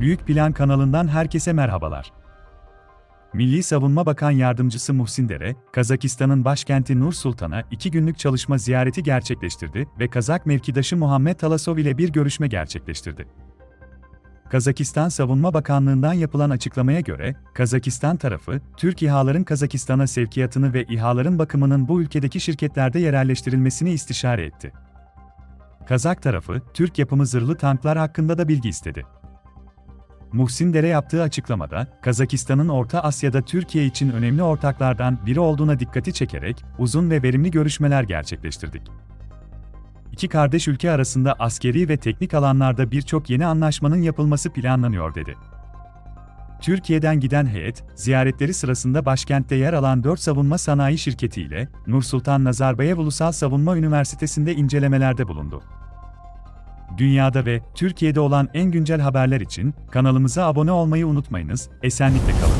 Büyük Plan kanalından herkese merhabalar. Milli Savunma Bakan Yardımcısı Muhsin Dere, Kazakistan'ın başkenti Nur Sultan'a iki günlük çalışma ziyareti gerçekleştirdi ve Kazak mevkidaşı Muhammed Talasov ile bir görüşme gerçekleştirdi. Kazakistan Savunma Bakanlığı'ndan yapılan açıklamaya göre, Kazakistan tarafı, Türk İHA'ların Kazakistan'a sevkiyatını ve İHA'ların bakımının bu ülkedeki şirketlerde yerelleştirilmesini istişare etti. Kazak tarafı, Türk yapımı zırhlı tanklar hakkında da bilgi istedi. Muhsin Dere yaptığı açıklamada, Kazakistan'ın Orta Asya'da Türkiye için önemli ortaklardan biri olduğuna dikkati çekerek, uzun ve verimli görüşmeler gerçekleştirdik. İki kardeş ülke arasında askeri ve teknik alanlarda birçok yeni anlaşmanın yapılması planlanıyor dedi. Türkiye'den giden heyet, ziyaretleri sırasında başkentte yer alan 4 savunma sanayi şirketi ile Nursultan Nazarbayev Ulusal Savunma Üniversitesi'nde incelemelerde bulundu. Dünyada ve Türkiye'de olan en güncel haberler için kanalımıza abone olmayı unutmayınız, esenlikle kalın.